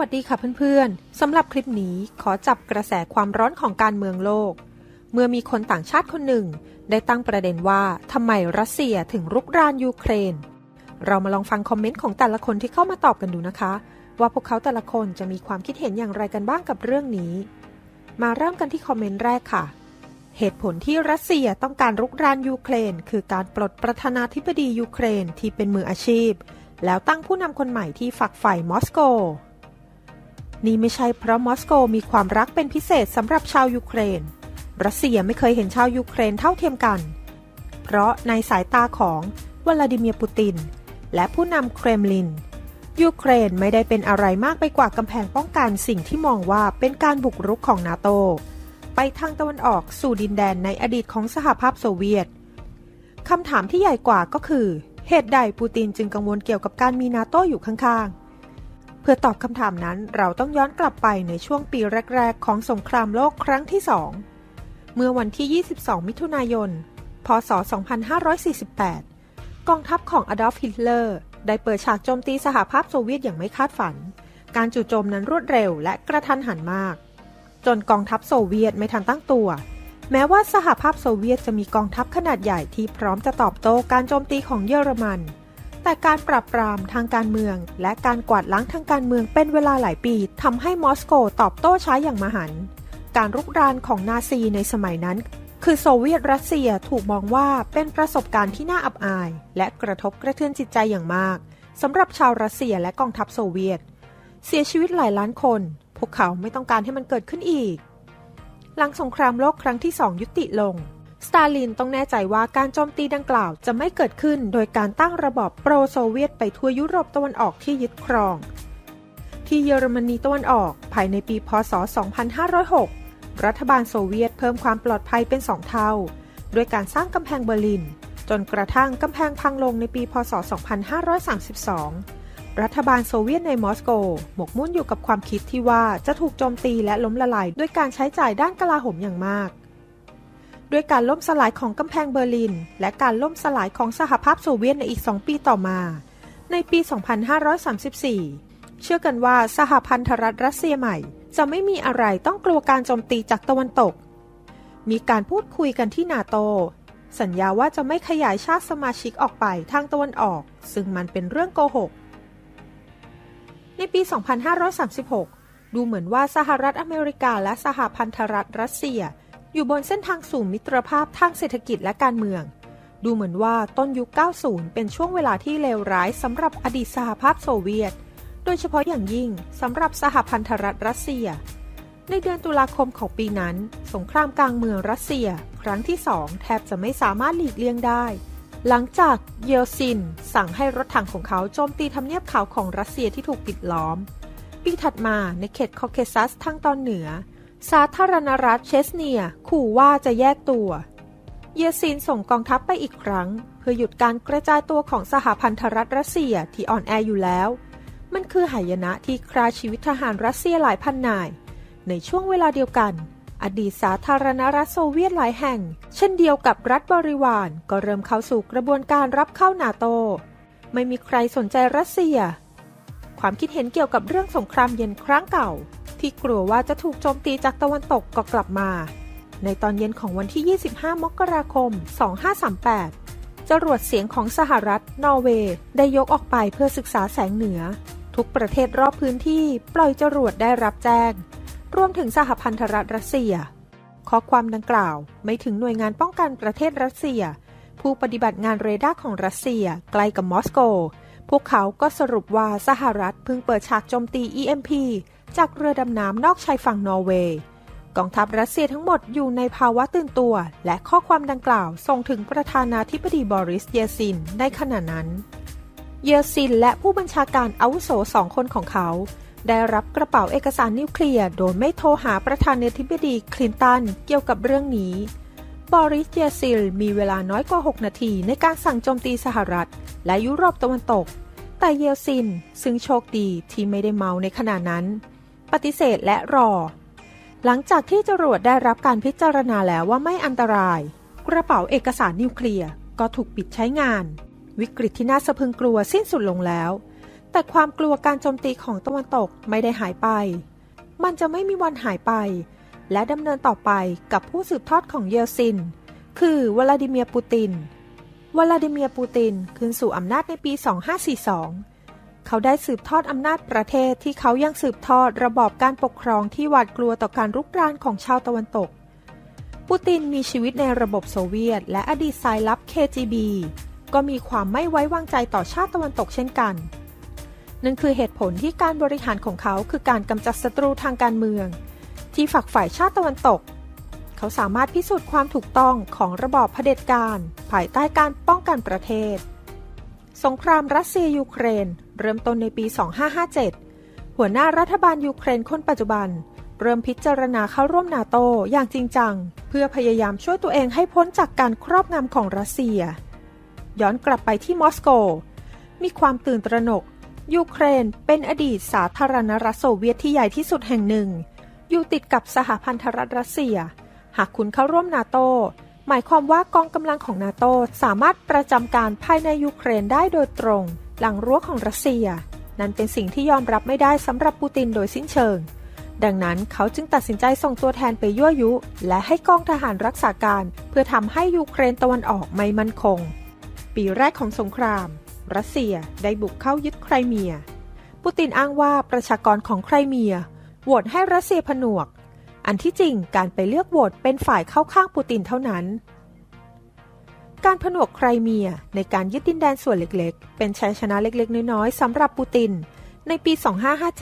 วัสดีค่ะเพื่อนๆ สำหรับคลิปนี้ขอจับกระแสความร้อนของการเมืองโลก เมื่อมีคนต่างชาติคนหนึ่ง ได้ตั้งประเด็นว่าทำไมรัสเซียถึงรุกรานยูเครน เรามาลองฟังคอมเมนต์ของแต่ละคนที่เข้ามาตอบกันดูนะคะ ว่าพวกเขาแต่ละคนจะมีความคิดเห็นอย่างไรกันบ้างกับเรื่องนี้ มาเริ่มกันที่คอมเมนต์แรกค่ะ เหตุผลที่รัสเซียต้องการรุกรานยูเครน คือการปลดประธานาธิบดียูเครนที่เป็นมืออาชีพ แล้วตั้งผู้นำคนใหม่ที่ฝักใฝ่มอสโก นี่ไม่ใช่เพราะมอสโกมีความรักเป็นพิเศษสำหรับชาวยูเครน รัสเซียไม่เคยเห็นชาวยูเครนเท่าเทียมกัน เพราะในสายตาของวลาดิเมียร์ปูติน และผู้นำเครมลิน ยูเครนไม่ได้เป็นอะไรมากไปกว่ากำแพงป้องกันสิ่งที่มองว่าเป็นการบุกรุกของนาโต ไปทางตะวันออกสู่ดินแดนในอดีตของสหภาพโซเวียตคำถามที่ใหญ่กว่าก็คือ เหตุใดปูตินจึงกังวลเกี่ยวกับการมีนาโตอยู่ข้างๆ พื่อตอบคำถามนั้นเราต้องย้อนกลับไปในช่วงปีแรก ๆ ของสงครามโลกครั้งที่สองเมื่อวันที่ 22 มิถุนายน พศ 2548 กองทัพของอดอล์ฟ ฮิตเลอร์ ได้เปิดฉากโจมตีสหภาพโซเวียตอย่างไม่คาดฝัน การจู่โจมนั้นรวดเร็วและกระทันหันมาก จนกองทัพโซเวียตไม่ทันตั้งตัว แม้ว่าสหภาพโซเวียตจะมีกองทัพขนาดใหญ่ที่พร้อมจะตอบโต้การโจมตีของเยอรมัน แต่การปราบปรามทางการเมือง และการกวาดล้างทางการเมืองเป็นเวลาหลายปีทำให้มอสโกตอบโต้ช้าอย่างมหันต์การรุกรานของนาซีในสมัยนั้น คือโซเวียตรัสเซียถูกมองว่าเป็นประสบการณ์ที่น่าอับอาย และกระทบกระเทือนจิตใจอย่างมากสำหรับชาวรัสเซียและกองทัพโซเวียต เสียชีวิตหลายล้านคน พวกเขาไม่ต้องการให้มันเกิดขึ้นอีก หลังสงครามโลกครั้งที่สองยุติลง สตาลินต้องแน่ใจว่าการโจมตีดังกล่าวจะไม่เกิดขึ้น โดยการตั้งระบอบโปรโซเวียตไปทั่วยุโรปตะวันออกที่ยึดครอง ที่เยอรมนีตะวันออกภายในปีพศ 2506 รัฐบาลโซเวียตเพิ่มความปลอดภัยเป็นสองเท่า ด้วยการสร้างกำแพงเบอร์ลิน จนกระทั่งกำแพงพังลงในปีพศ 2532 รัฐบาลโซเวียตในมอสโก หมกมุ่นอยู่กับความคิดที่ว่าจะถูกโจมตีและล้มละลายด้วยการใช้จ่ายด้านกลาโหมอย่างมาก ด้วยการล่มสลายของกำแพงเบอร์ลิน และการล่มสลายของสหภาพโซเวียตในอีก 2 ปีต่อมา ในปี 2534 เชื่อกันว่าสหพันธรัฐรัสเซียใหม่ จะไม่มีอะไรต้องกลัวการโจมตีจากตะวันตก มีการพูดคุยกันที่นาโต สัญญาว่าจะไม่ขยายชาติสมาชิกออกไปทางตะวันออก ซึ่งมันเป็นเรื่องโกหก ในปี 2536 ดูเหมือนว่าสหรัฐอเมริกาและสหพันธรัฐรัสเซีย อยู่บนเส้นทางสู่มิตรภาพทางเศรษฐกิจและการเมือง ดูเหมือนว่าต้นยุค 90 เป็นช่วงเวลาที่เลวร้ายสำหรับอดีตสหภาพโซเวียต โดยเฉพาะอย่างยิ่งสำหรับสหพันธรัฐรัสเซีย ในเดือนตุลาคมของปีนั้น สงครามกลางเมืองรัสเซีย ครั้งที่สองแทบจะไม่สามารถหลีกเลี่ยงได้ หลังจากเยลซิน สั่งให้รถถังของเขาโจมตีทำเนียบขาวของรัสเซียที่ถูกปิดล้อม ปีถัดมาในเขตคอเคซัสทางตอนเหนือ สาธารณรัฐเชสเนียขู่ว่าจะแยกตัว เยซินส่งกองทัพไปอีกครั้ง เพื่อหยุดการกระจายตัวของสหพันธรัฐรัสเซียที่อ่อนแออยู่แล้ว มันคือหายนะที่คราชีวิตทหารรัสเซียหลายพันนาย ในช่วงเวลาเดียวกัน อดีตสาธารณรัฐโซเวียตหลายแห่ง เช่นเดียวกับรัฐบริวารก็เริ่มเข้าสู่กระบวนการรับเข้านาโต ไม่มีใครสนใจรัสเซีย ความคิดเห็นเกี่ยวกับเรื่องสงครามเย็นครั้งเก่า ที่กลัวว่าจะถูกโจมตีจากตะวันตกก็กลับมา ในตอนเย็นของวันที่ 25 มกราคม 2538 จรวดเสียงของสหรัฐ นอร์เวย์ ได้ยกออกไปเพื่อศึกษาแสงเหนือ ทุกประเทศรอบพื้นที่ปล่อยจรวดได้รับแจ้ง รวมถึงสหพันธรัฐรัสเซีย ข้อความดังกล่าวไม่ถึงหน่วยงานป้องกันประเทศรัสเซีย ผู้ปฏิบัติงานเรดาร์ของรัสเซียใกล้กับมอสโก พวกเขาก็สรุปว่าสหรัฐเพิ่งเปิดฉากโจมตี EMP จากเรือดำน้ำนอกชายฝั่งนอร์เวย์กองทัพรัสเซียทั้งหมดอยู่ในภาวะตื่นตัว และข้อความดังกล่าวส่งถึงประธานาธิบดีบอริสเยซินในขณะนั้น เยซินและผู้บัญชาการอาวุโสสองคนของเขา ได้รับกระเป๋าเอกสารนิวเคลียร์โดยไม่โทรหาประธานาธิบดีคลินตันเกี่ยวกับเรื่องนี้ บอริสเยซินมีเวลาน้อยกว่า 6 นาทีในการสั่งโจมตีสหรัฐ และยุโรปตะวันตก แต่เยลซินซึ่งโชคดีที่ไม่ได้เมาในขณะนั้น ปฏิเสธและรอ หลังจากที่จรวดได้รับการพิจารณาแล้วว่าไม่อันตราย กระเป๋าเอกสารนิวเคลียร์ก็ถูกปิดใช้งาน วิกฤตที่น่าสะพึงกลัวสิ้นสุดลงแล้ว แต่ความกลัวการโจมตีของตะวันตกไม่ได้หายไป มันจะไม่มีวันหายไป และดำเนินต่อไปกับผู้สืบทอดของเยลซิน คือวลาดิเมียร์ปูตินวลาดิเมียร์ปูตินขึ้นสู่อำนาจในปี 2542 เขาได้สืบทอดอำนาจประเทศที่เขายังสืบทอดระบอบการปกครองที่หวาดกลัวต่อการรุกรานของชาวตะวันตก ปูตินมีชีวิตในระบบโซเวียต และอดีตสายลับ KGB ก็มีความไม่ไว้วางใจต่อชาติตะวันตกเช่นกัน นั่นคือเหตุผลที่การบริหารของเขาคือการกำจัดศัตรูทางการเมือง ที่ฝักฝ่ายชาติตะวันตก เขาสามารถพิสูจน์ความถูกต้องของระบอบเผด็จการ ภายใต้การป้องกันประเทศ สงครามรัสเซียยูเครน เริ่มต้นในปี 2557 หัวหน้ารัฐบาลยูเครนคนปัจจุบัน เริ่มพิจารณาเข้าร่วมนาโตอย่างจริงจัง เพื่อพยายามช่วยตัวเองให้พ้นจากการครอบงำของรัสเซีย ย้อนกลับไปที่มอสโก มีความตื่นตระหนก ยูเครนเป็นอดีตสาธารณรัฐโซเวียตที่ใหญ่ที่สุดแห่งหนึ่ง อยู่ติดกับสหพันธรัฐรัสเซีย หากคุณเข้าร่วมนาโตหมายความว่ากองกำลังของนาโตสามารถประจำการภายในยูเครนได้โดยตรง หลังรั้วของรัสเซีย นั่นเป็นสิ่งที่ยอมรับไม่ได้สำหรับปูตินโดยสิ้นเชิง ดังนั้นเขาจึงตัดสินใจส่งตัวแทนไปยั่วยุ และให้กองทหารรักษาการ เพื่อทำให้ยูเครนตะวันออกไม่มั่นคง ปีแรกของสงคราม รัสเซียได้บุกเข้ายึดไครเมีย ปูตินอ้างว่าประชากรของไครเมียโหวตให้รัสเซียผนวก อันที่จริงการไปเลือกโหวตเป็นฝ่ายเข้าข้างปูตินเท่านั้น การผนวกไครเมียในการยึดดินแดนส่วนเล็กๆ เป็นชัยชนะเล็กๆ น้อยๆสำหรับปูติน ในปี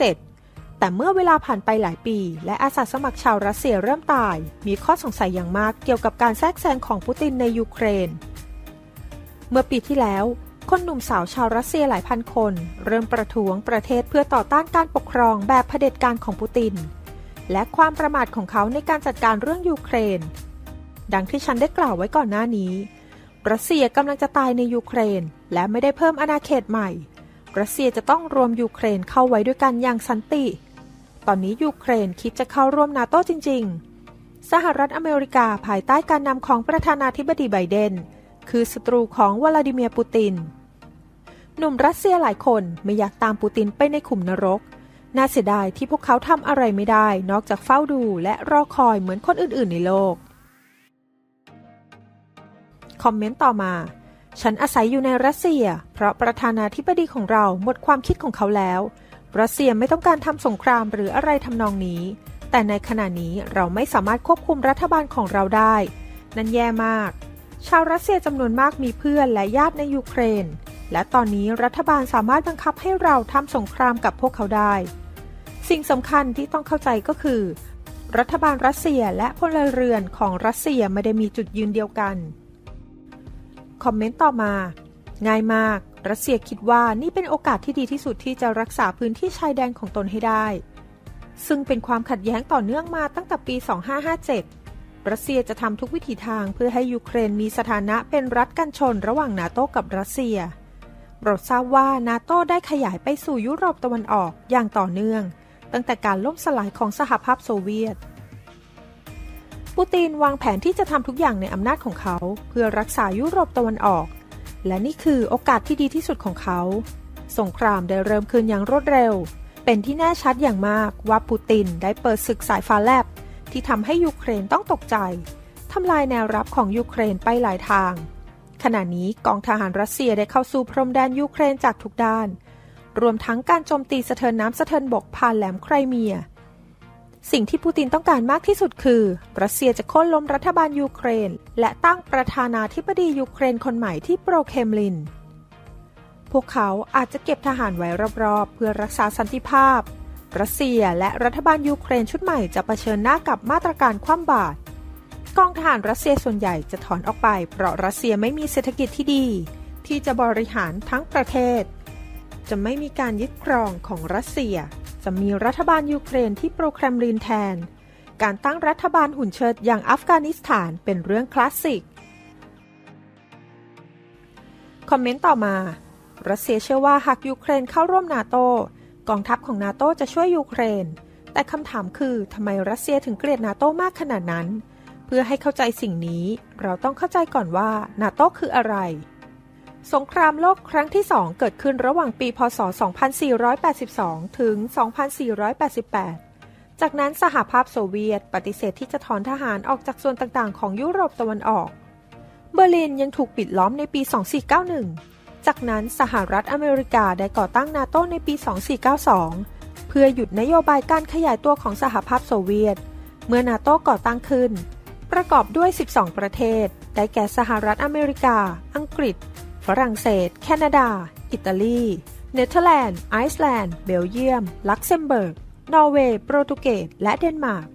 2557 แต่เมื่อเวลาผ่านไปหลายปี และอาสาสมัครชาวรัสเซียเริ่มตาย มีข้อสงสัยอย่างมากเกี่ยวกับการแทรกแซงของปูตินในยูเครน เมื่อปีที่แล้ว คนหนุ่มสาวชาวรัสเซียหลายพันคน เริ่มประท้วงประเทศเพื่อต่อต้านการปกครองแบบเผด็จการของปูติน และความประมาทของเขาในการจัดการเรื่องยูเครน ดังที่ฉันได้กล่าวไว้ก่อนหน้านี้ รัสเซียกำลังจะตายในยูเครน และไม่ได้เพิ่มอาณาเขตใหม่ รัสเซียจะต้องรวมยูเครนเข้าไว้ด้วยกันอย่างสันติ ตอนนี้ยูเครนคิดจะเข้าร่วมนาโต้จริง ๆ สหรัฐอเมริกาภายใต้การนำของประธานาธิบดีไบเดน คือศัตรูของวลาดิเมียร์ปูติน หนุ่มรัสเซียหลายคนไม่อยากตามปูตินไปในขุมนรก น่าเสียดายที่พวกเขาทำอะไรไม่ได้ นอกจากเฝ้าดูและรอคอยเหมือนคนอื่น ๆ ในโลก คอมเมนต์ต่อมา ฉันอาศัยอยู่ในรัสเซีย เพราะประธานาธิบดีของเราหมดความคิดของเขาแล้ว รัสเซียไม่ต้องการทำสงครามหรืออะไรทำนองนี้ แต่ในขณะนี้เราไม่สามารถควบคุมรัฐบาลของเราได้ นั่นแย่มาก ชาวรัสเซียจำนวนมากมีเพื่อนและญาติในยูเครน และตอนนี้รัฐบาลสามารถบังคับให้เราทำสงครามกับพวกเขาได้ สิ่งสำคัญที่ต้องเข้าใจก็คือรัฐบาลรัสเซียและพลเรือนของรัสเซียไม่ได้มีจุดยืนเดียวกัน อมเมนต์ต่อมา ง่ายมาก รัสเซียคิดว่านี่เป็นโอกาสที่ดีที่สุดที่จะรักษาพื้นที่ชายแดนของตนให้ได้ ซึ่งเป็นความขัดแย้งต่อเนื่องมาตั้งแต่ปี 2557 รัสเซียจะทำทุกวิถีทางเพื่อให้ยูเครนมีสถานะเป็นรัฐกันชนระหว่างนาโตกับรัสเซียโปรดทราบว่านาโตได้ขยายไปสู่ยุโรปตะวันออกอย่างต่อเนื่อง ตั้งแต่การล่มสลายของสหภาพโซเวียต ปูตินวางแผนที่จะทำทุกอย่างในอำนาจของเขา เพื่อรักษายุโรปตะวันออก และนี่คือโอกาสที่ดีที่สุดของเขา สงครามได้เริ่มขึ้นอย่างรวดเร็ว เป็นที่แน่ชัดอย่างมากว่าปูตินได้เปิดศึกสายฟ้าแลบ ที่ทำให้ยูเครนต้องตกใจทำลายแนวรับของยูเครนไปหลายทาง ขณะนี้กองทหารรัสเซียได้เข้าสู่พรมแดนยูเครนจากทุกด้าน รวมทั้งการโจมตีสะเทินน้ำสะเทินบกผ่านแหลมไครเมีย สิ่งที่ปูตินต้องการมากที่สุดคือ รัสเซียจะโค่นล้มรัฐบาลยูเครน และตั้งประธานาธิบดียูเครนคนใหม่ที่โปรเคมลิน พวกเขาอาจจะเก็บทหารไว้รอบๆ เพื่อรักษาสันติภาพ รัสเซียและรัฐบาลยูเครนชุดใหม่จะเผชิญหน้ากับมาตรการคว่ำบาตรกองทหารรัสเซียส่วนใหญ่จะถอนออกไปเพราะรัสเซียไม่มีเศรษฐกิจที่ดี ที่จะบริหารทั้งประเทศ จะไม่มีการยึดครองของรัสเซีย จะมีรัฐบาลยูเครนที่โปรแกรมลินแทน การตั้งรัฐบาลหุ่นเชิดอย่างอัฟกานิสถานเป็นเรื่องคลาสสิก คอมเมนต์ต่อมา รัสเซียเชื่อว่าหากยูเครนเข้าร่วมนาโตกองทัพของนาโตจะช่วยยูเครน แต่คำถามคือทำไมรัสเซียถึงเกลียดนาโตมากขนาดนั้น เพื่อให้เข้าใจสิ่งนี้ เราต้องเข้าใจก่อนว่านาโตคืออะไร สงครามโลกครั้งที่2เกิดขึ้นระหว่างปี พศ 2482 ถึง 2488 จากนั้นสหภาพโซเวียตปฏิเสธที่จะถอนทหารออกจากส่วนต่างๆ ของยุโรปตะวันออก เบอร์ลินยังถูกปิดล้อมในปี 2491 จากนั้นสหรัฐอเมริกาได้ก่อตั้งนาโตในปี 2492 เพื่อหยุดนโยบายการขยายตัวของสหภาพโซเวียต เมื่อนาโตก่อตั้งขึ้น ประกอบด้วย 12 ประเทศ ได้แก่สหรัฐอเมริกา อังกฤษ ฝรั่งเศส แคนาดา อิตาลี เนเธอร์แลนด์ ไอซ์แลนด์ เบลเยียม ลักเซมเบิร์ก นอร์เวย์ โปรตุเกส และเดนมาร์ก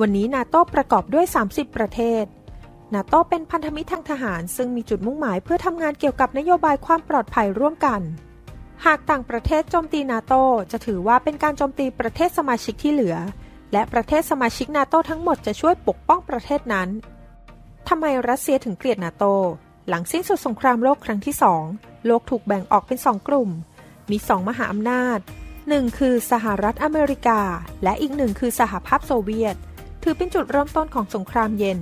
วันนี้นาโต้ประกอบด้วย 30 ประเทศ นาโต้เป็นพันธมิตรทางทหาร ซึ่งมีจุดมุ่งหมายเพื่อทำงานเกี่ยวกับนโยบายความปลอดภัยร่วมกัน หากต่างประเทศโจมตีนาโตจะถือว่าเป็นการโจมตีประเทศสมาชิกที่เหลือ และประเทศสมาชิกนาโตทั้งหมดจะช่วยปกป้องประเทศนั้นทำไมรัสเซียถึงเกลียดนาโต หลังสิ้นสุดสงครามโลกครั้งที่สองโลกถูกแบ่งออกเป็นสองกลุ่ม มีสองมหาอำนาจหนึ่งคือสหรัฐอเมริกา และอีกหนึ่งคือสหภาพโซเวียต ถือเป็นจุดเริ่มต้นของสงครามเย็น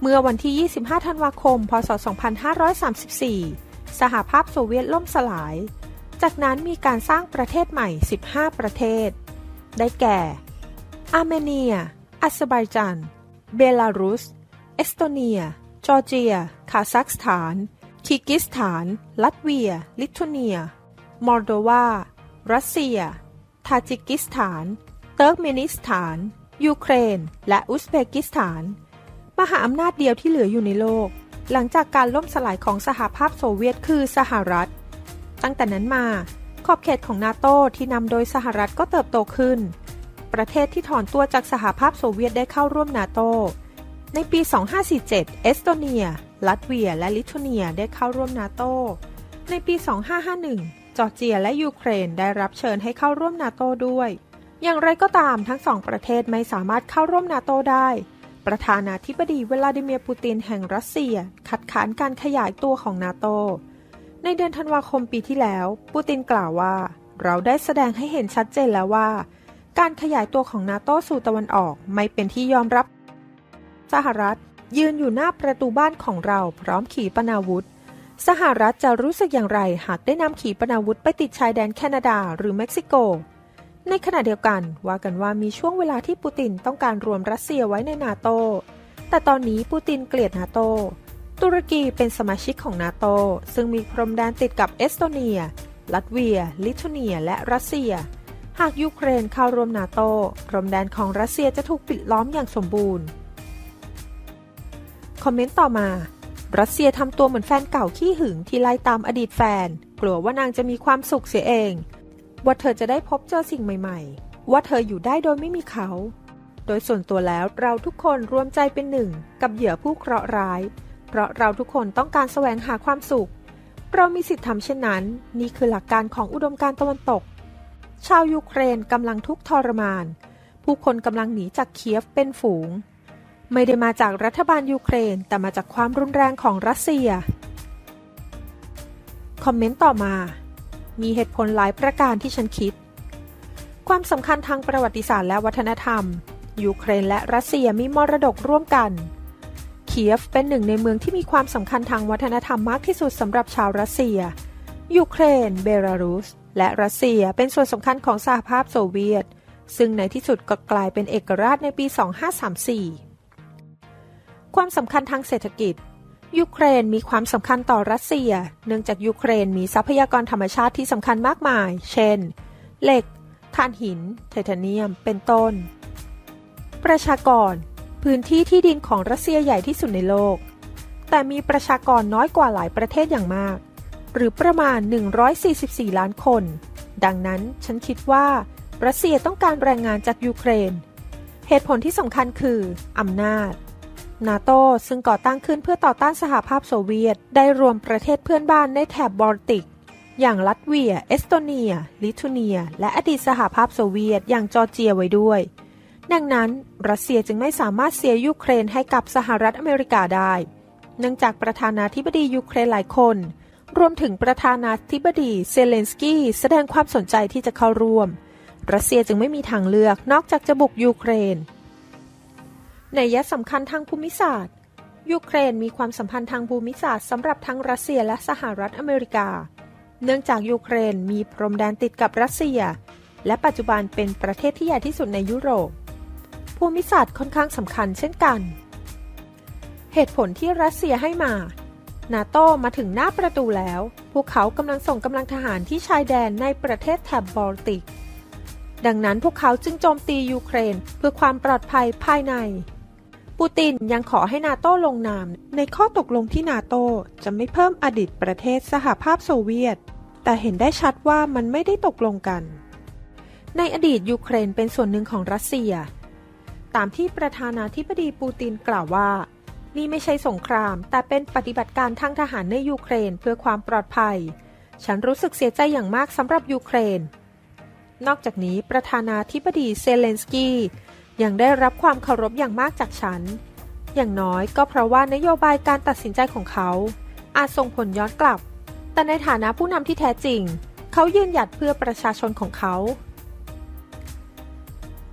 เมื่อวันที่ 25 ธันวาคม พศ 2534 สหภาพโซเวียตล่มสลาย จากนั้นมีการสร้างประเทศใหม่ 15 ประเทศ ได้แก่ อาร์เมเนียอาเซอร์ไบจาน เบลารุส เอสโตเนีย จอร์เจีย คาซัคสถานคีร์กิสถาน ลัตเวีย ลิทัวเนีย มอลโดวา รัสเซีย ทาจิกิสถาน เติร์กเมนิสถาน ยูเครน และอุซเบกิสถาน มหาอำนาจเดียวที่เหลืออยู่ในโลก หลังจากการล่มสลายของสหภาพโซเวียตคือสหรัฐ ตั้งแต่นั้นมาขอบเขตของนาโตที่นำโดยสหรัฐก็เติบโตขึ้น ประเทศที่ถอนตัวจากสหภาพโซเวียตได้เข้าร่วมนาโต ในปี 2547 เอสโตเนีย ลัตเวีย และลิทัวเนียได้เข้าร่วมนาโต ในปี 2551 จอร์เจียและยูเครนได้รับเชิญให้เข้าร่วมนาโตด้วย อย่างไรก็ตามทั้งสองประเทศไม่สามารถเข้าร่วมนาโตได้ ประธานาธิบดีเวลาดิเมียร์ปูตินแห่งรัสเซีย คัดค้านการขยายตัวของนาโต ในเดือนธันวาคมปีที่แล้ว ปูตินกล่าวว่า เราได้แสดงให้เห็นชัดเจนแล้วว่า การขยายตัวของนาโตสู่ตะวันออกไม่เป็นที่ยอมรับ สหรัฐ ยืนอยู่หน้าประตูบ้านของเราพร้อมขีปนาวุธ สหรัฐจะรู้สึกอย่างไรหากได้นำขีปนาวุธไปติดชายแดนแคนาดาหรือเม็กซิโก ในขณะเดียวกันว่ากันว่ามีช่วงเวลาที่ปูตินต้องการรวมรัสเซียไว้ในนาโต แต่ตอนนี้ปูตินเกลียดนาโต ตุรกีเป็นสมาชิกของนาโต ซึ่งมีพรมแดนติดกับเอสโตเนีย ลัตเวีย ลิทัวเนีย และรัสเซียหากยูเครนเข้าร่วมนาโตพรมแดนของรัสเซียจะถูกปิดล้อมอย่างสมบูรณ์ คอมเมนต์ต่อมา รัสเซียทำตัวเหมือนแฟนเก่าขี้หึงที่ไล่ตามอดีตแฟน กลัวว่านางจะมีความสุขเสียเอง ว่าเธอจะได้พบเจอสิ่งใหม่ ๆ ว่าเธออยู่ได้โดยไม่มีเขา โดยส่วนตัวแล้วเราทุกคนรวมใจเป็นหนึ่ง กับเหยื่อผู้เคราะห์ร้าย เพราะเราทุกคนต้องการแสวงหาความสุข เรามีสิทธิ์ทำเช่นนั้น นี่คือหลักการของอุดมการณ์ตะวันตก ชาวยูเครนกำลังทุกข์ทรมาน ผู้คนกำลังหนีจากเคียฟเป็นฝูง ไม่ได้มาจากรัฐบาลยูเครน แต่มาจากความรุนแรงของรัสเซีย คอมเมนต์ต่อมา มีเหตุผลหลายประการที่ฉันคิด ความสำคัญทางประวัติศาสตร์และวัฒนธรรม ยูเครนและรัสเซียมีมรดกร่วมกัน เคียฟเป็นหนึ่งในเมืองที่มีความสำคัญทางวัฒนธรรมมากที่สุดสำหรับชาวรัสเซีย ยูเครน เบลารุส และรัสเซียเป็นส่วนสำคัญของสหภาพโซเวียต ซึ่งในที่สุดก็กลายเป็นเอกราชในปี 2534 ความสำคัญทางเศรษฐกิจ ยูเครนมีความสำคัญต่อรัสเซีย เนื่องจากยูเครนมีทรัพยากรธรรมชาติที่สำคัญมากมาย เช่น เหล็กถ่านหิน ไทเทเนียม เป็นต้น ประชากร พื้นที่ที่ดินของรัสเซียใหญ่ที่สุดในโลก แต่มีประชากรน้อยกว่าหลายประเทศอย่างมาก หรือประมาณ 144 ล้านคน ดังนั้นฉันคิดว่ารัสเซียต้องการแรงงานจากยูเครน เหตุผลที่สำคัญคืออำนาจ นาโตซึ่งก่อตั้งขึ้นเพื่อต่อต้านสหภาพโซเวียต ได้รวมประเทศเพื่อนบ้านในแถบบอลติก อย่างลัตเวีย เอสโตเนีย ลิทัวเนีย และอดีตสหภาพโซเวียตอย่างจอร์เจียไว้ด้วย ดังนั้นรัสเซียจึงไม่สามารถเสียยูเครนให้กับสหรัฐอเมริกาได้ เนื่องจากประธานาธิบดียูเครนหลายคน รวมถึงประธานาธิบดีเซเลนสกี้แสดงความสนใจที่จะเข้าร่วม รัสเซียจึงไม่มีทางเลือกนอกจากจะบุกยูเครน ในยะสำคัญทางภูมิศาสตร์ ยูเครนมีความสัมพันธ์ทางภูมิศาสตร์สำหรับทั้งรัสเซียและสหรัฐอเมริกา เนื่องจากยูเครนมีพรมแดนติดกับรัสเซีย และปัจจุบันเป็นประเทศที่ใหญ่ที่สุดในยุโรป ภูมิศาสตร์ค่อนข้างสำคัญเช่นกัน เหตุผลที่รัสเซียให้มานาโตมาถึงหน้าประตูแล้ว พวกเขากำลังส่งกำลังทหารที่ชายแดนในประเทศแถบบอลติก ดังนั้นพวกเขาจึงโจมตียูเครนเพื่อความปลอดภัยภายใน ปูตินยังขอให้นาโต้ลงนามในข้อตกลงที่นาโต้จะไม่เพิ่มอดีตประเทศสหภาพโซเวียต แต่เห็นได้ชัดว่ามันไม่ได้ตกลงกัน ในอดีตยูเครนเป็นส่วนหนึ่งของรัสเซีย ตามที่ประธานาธิบดีปูตินกล่าวว่า นี่ไม่ใช่สงคราม แต่เป็นปฏิบัติการทางทหารในยูเครนเพื่อความปลอดภัย ฉันรู้สึกเสียใจอย่างมากสำหรับยูเครน นอกจากนี้ประธานาธิบดีเซเลนสกี้ ยังได้รับความเคารพอย่างมากจากฉัน อย่างน้อยก็เพราะว่านโยบายการตัดสินใจของเขา อาจส่งผลย้อนกลับ แต่ในฐานะผู้นำที่แท้จริง เขายืนหยัดเพื่อประชาชนของเขา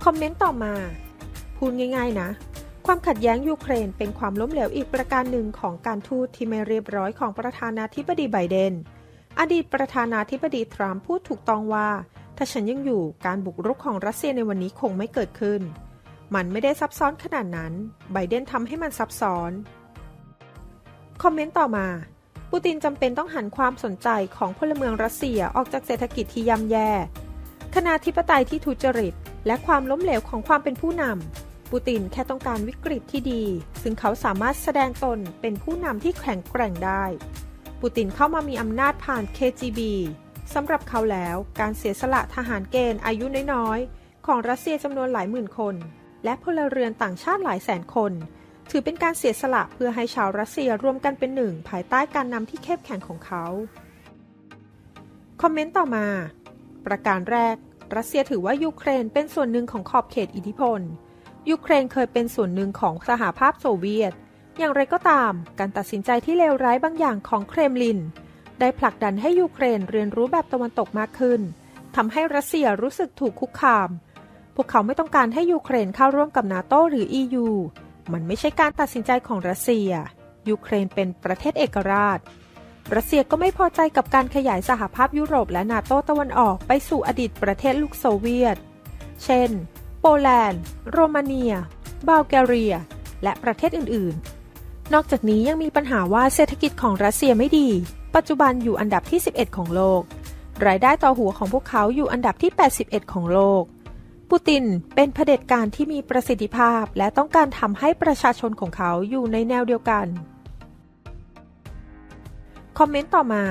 คอมเมนต์ต่อมา พูดง่าย ๆ นะ ความขัดแย้งยูเครนเป็นความล้มเหลวอีกประการหนึ่งของการทูตที่ไม่เรียบร้อยของประธานาธิบดีไบเดน อดีตประธานาธิบดีทรัมป์พูดถูกต้องว่าถ้าฉันยังอยู่การบุกรุกของรัสเซียในวันนี้คงไม่เกิดขึ้น มันไม่ได้ซับซ้อนขนาดนั้น ไบเดนทำให้มันซับซ้อน คอมเมนต์ต่อมา ปูตินจำเป็นต้องหันความสนใจของพลเมืองรัสเซียออกจากเศรษฐกิจที่ย่ำแย่ คณะธิปไตยที่ทุจริต และความล้มเหลวของความเป็นผู้นำ ปูตินแค่ต้องการวิกฤตที่ดี ซึ่งเขาสามารถแสดงตนเป็นผู้นำที่แข็งแกร่งได้ ปูตินเข้ามามีอำนาจผ่าน KGB สำหรับเขาแล้วการเสียสละทหารเกณฑ์อายุน้อยๆของรัสเซียจำนวนหลายหมื่นคน และพลเรือนต่างชาติหลายแสนคน ถือเป็นการเสียสละเพื่อให้ชาวรัสเซียรวมกันเป็นหนึ่ง ภายใต้การนำที่เข้มแข็งของเขา คอมเมนต์ต่อมา ประการแรก รัสเซียถือว่ายูเครนเป็นส่วนหนึ่งของขอบเขตอิทธิพล ยูเครนเคยเป็นส่วนหนึ่งของสหภาพโซเวียต อย่างไรก็ตาม การตัดสินใจที่เลวร้ายบางอย่างของเครมลิน ได้ผลักดันให้ยูเครนเรียนรู้แบบตะวันตกมากขึ้นทำให้รัสเซียรู้สึกถูกคุกคาม พวกเขาไม่ต้องการให้ยูเครนเข้าร่วมกับนาโตหรือ EU มันไม่ใช่การตัดสินใจของรัสเซีย ยูเครนเป็นประเทศเอกราช รัสเซียก็ไม่พอใจกับการขยายสหภาพยุโรปและนาโตตะวันออกไปสู่อดีตประเทศลูกโซเวียต เช่น โปแลนด์ โรมาเนีย บัลแกเรีย และประเทศอื่น ๆ นอกจากนี้ยังมีปัญหาว่าเศรษฐกิจของรัสเซียไม่ดี ปัจจุบันอยู่อันดับที่ 11 ของโลก รายได้ต่อหัวของพวกเขาอยู่อันดับที่ 81 ของโลก ปูตินเป็นเผด็จการที่มีประสิทธิภาพ และต้องการทำให้ประชาชนของเขาอยู่ในแนวเดียวกันคอมเมนต์ต่อมา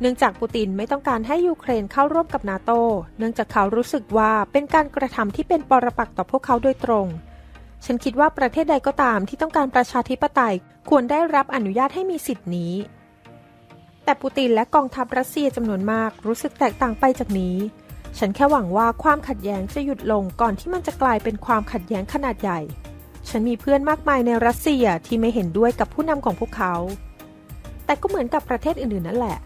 เนื่องจากปูตินไม่ต้องการให้ยูเครนเข้าร่วมกับนาโต เนื่องจากเขารู้สึกว่าเป็นการกระทำที่เป็นปรปักษ์ต่อพวกเขาโดยตรง ฉันคิดว่าประเทศใดก็ตามที่ต้องการประชาธิปไตยควรได้รับอนุญาตให้มีสิทธินี้ แต่ปูตินและกองทัพรัสเซียจำนวนมากรู้สึกแตกต่างไปจากนี้ ฉันแค่หวังว่าความขัดแย้งจะหยุดลงก่อนที่มันจะกลายเป็นความขัดแย้งขนาดใหญ่ ฉันมีเพื่อนมากมายในรัสเซียที่ไม่เห็นด้วยกับผู้นำของพวกเขา แต่ก็เหมือนกับประเทศอื่นๆนั่นแหละ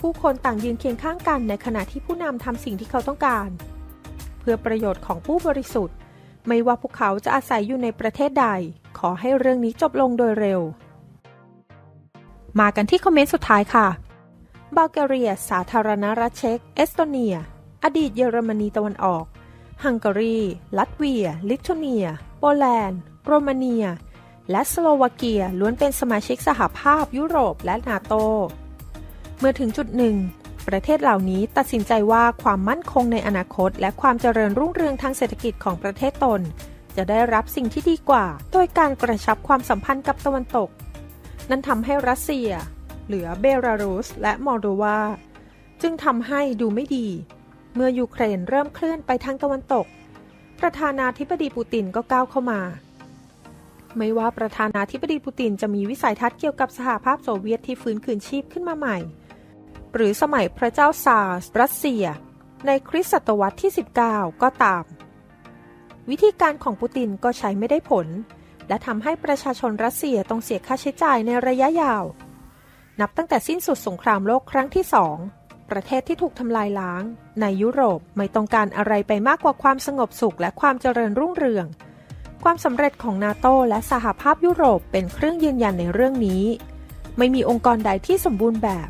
ผู้คนต่างยืนเคียงข้างกันในขณะที่ผู้นำทำสิ่งที่เขาต้องการ เพื่อประโยชน์ของผู้บริสุทธิ์ ไม่ว่าพวกเขาจะอาศัยอยู่ในประเทศใด ขอให้เรื่องนี้จบลงโดยเร็ว มากันที่คอมเมนต์สุดท้ายค่ะบัลแกเรีย สาธารณรัฐเช็ก เอสโตเนีย อดีตเยอรมนีตะวันออก ฮังการี ลัตเวีย ลิทัวเนีย โปแลนด์ โรมาเนีย และสโลวาเกียล้วนเป็นสมาชิกสหภาพยุโรปและนาโต เมื่อถึงจุดหนึ่ง ประเทศเหล่านี้ตัดสินใจว่าความมั่นคงในอนาคต และความเจริญรุ่งเรืองทางเศรษฐกิจของประเทศตน จะได้รับสิ่งที่ดีกว่า โดยการกระชับความสัมพันธ์กับตะวันตก นั่นทำให้รัสเซีย เหลือเบลารุส และมอลโดวา จึงทำให้ดูไม่ดี เมื่อยูเครนเริ่มเคลื่อนไปทางตะวันตก ประธานาธิบดีปูตินก็ก้าวเข้ามา ไม่ว่าประธานาธิบดีปูตินจะมีวิสัยทัศน์เกี่ยวกับสหภาพโซเวียตที่ฟื้นคืนชีพขึ้นมาใหม่ หรือสมัยพระเจ้าซาร์สรัสเซีย ในคริสตศตวรรษที่ 19 ก็ตาม วิธีการของปูตินก็ใช้ไม่ได้ผล และทำให้ประชาชนรัสเซียต้องเสียค่าใช้จ่ายในระยะยาว นับตั้งแต่สิ้นสุดสงครามโลกครั้งที่สอง ประเทศที่ถูกทำลายล้าง ในยุโรปไม่ต้องการอะไรไปมากกว่าความสงบสุขและความเจริญรุ่งเรือง ความสำเร็จของนาโตและสหภาพยุโรปเป็นเครื่องยืนยันในเรื่องนี้ ไม่มีองค์กรใดที่สมบูรณ์แบบ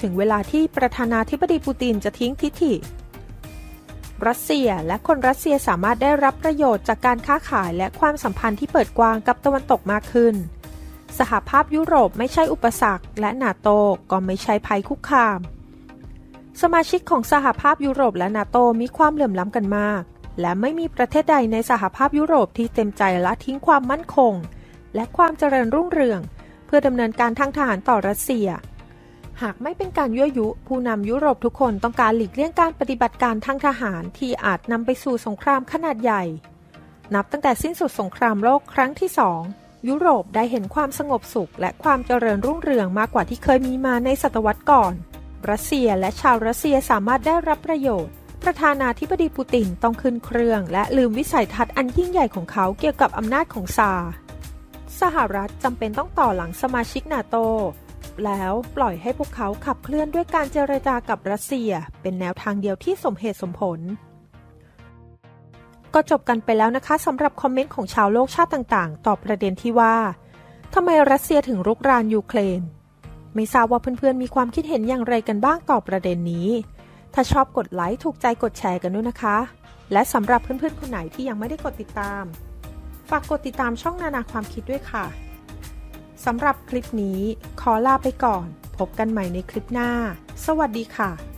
ถึงเวลาที่ประธานาธิบดีปูตินจะทิ้งทิฐิ รัสเซียและคนรัสเซียสามารถได้รับประโยชน์จากการค้าขายและความสัมพันธ์ที่เปิดกว้างกับตะวันตกมากขึ้นสหภาพยุโรปไม่ใช่อุปสรรค และนาโตก็ไม่ใช่ภัยคุกคาม สมาชิกของสหภาพยุโรปและนาโตมีความเหลื่อมล้ำกันมาก และไม่มีประเทศใดในสหภาพยุโรปที่เต็มใจละทิ้งความมั่นคง และความเจริญรุ่งเรือง เพื่อดำเนินการทางทหารต่อรัสเซีย หากไม่เป็นการยั่วยุ ผู้นำยุโรปทุกคนต้องการหลีกเลี่ยงการปฏิบัติการทางทหารที่อาจนำไปสู่สงครามขนาดใหญ่ นับตั้งแต่สิ้นสุดสงครามโลกครั้งที่สองยุโรปได้เห็นความสงบสุขและความเจริญรุ่งเรืองมากกว่าที่เคยมีมาในศตวรรษก่อน รัสเซียและชาวรัสเซียสามารถได้รับประโยชน์ ประธานาธิบดีปูตินต้องขึ้นเครื่อง และลืมวิสัยทัศน์อันยิ่งใหญ่ของเขาเกี่ยวกับอำนาจของซาสหรัฐจำเป็นต้องต่อหลังสมาชิกนาโต แล้วปล่อยให้พวกเขาขับเคลื่อนด้วยการเจรจากับรัสเซีย เป็นแนวทางเดียวที่สมเหตุสมผล ก็จบกันไปแล้วนะคะสำหรับคอมเมนต์ของชาวโลกชาติต่าง ๆ ต่อประเด็นที่ว่าทำไมรัสเซียถึงรุกรานยูเครน ไม่ทราบว่าเพื่อนๆ มีความคิดเห็นอย่างไรกันบ้างต่อประเด็นนี้ ถ้าชอบกดไลค์ถูกใจกดแชร์กันด้วยนะคะ และสำหรับเพื่อนๆ คนไหนที่ยังไม่ได้กดติดตาม ฝากกดติดตามช่องนานาความคิดด้วยค่ะ สำหรับคลิปนี้ขอลาไปก่อน พบกันใหม่ในคลิปหน้า สวัสดีค่ะ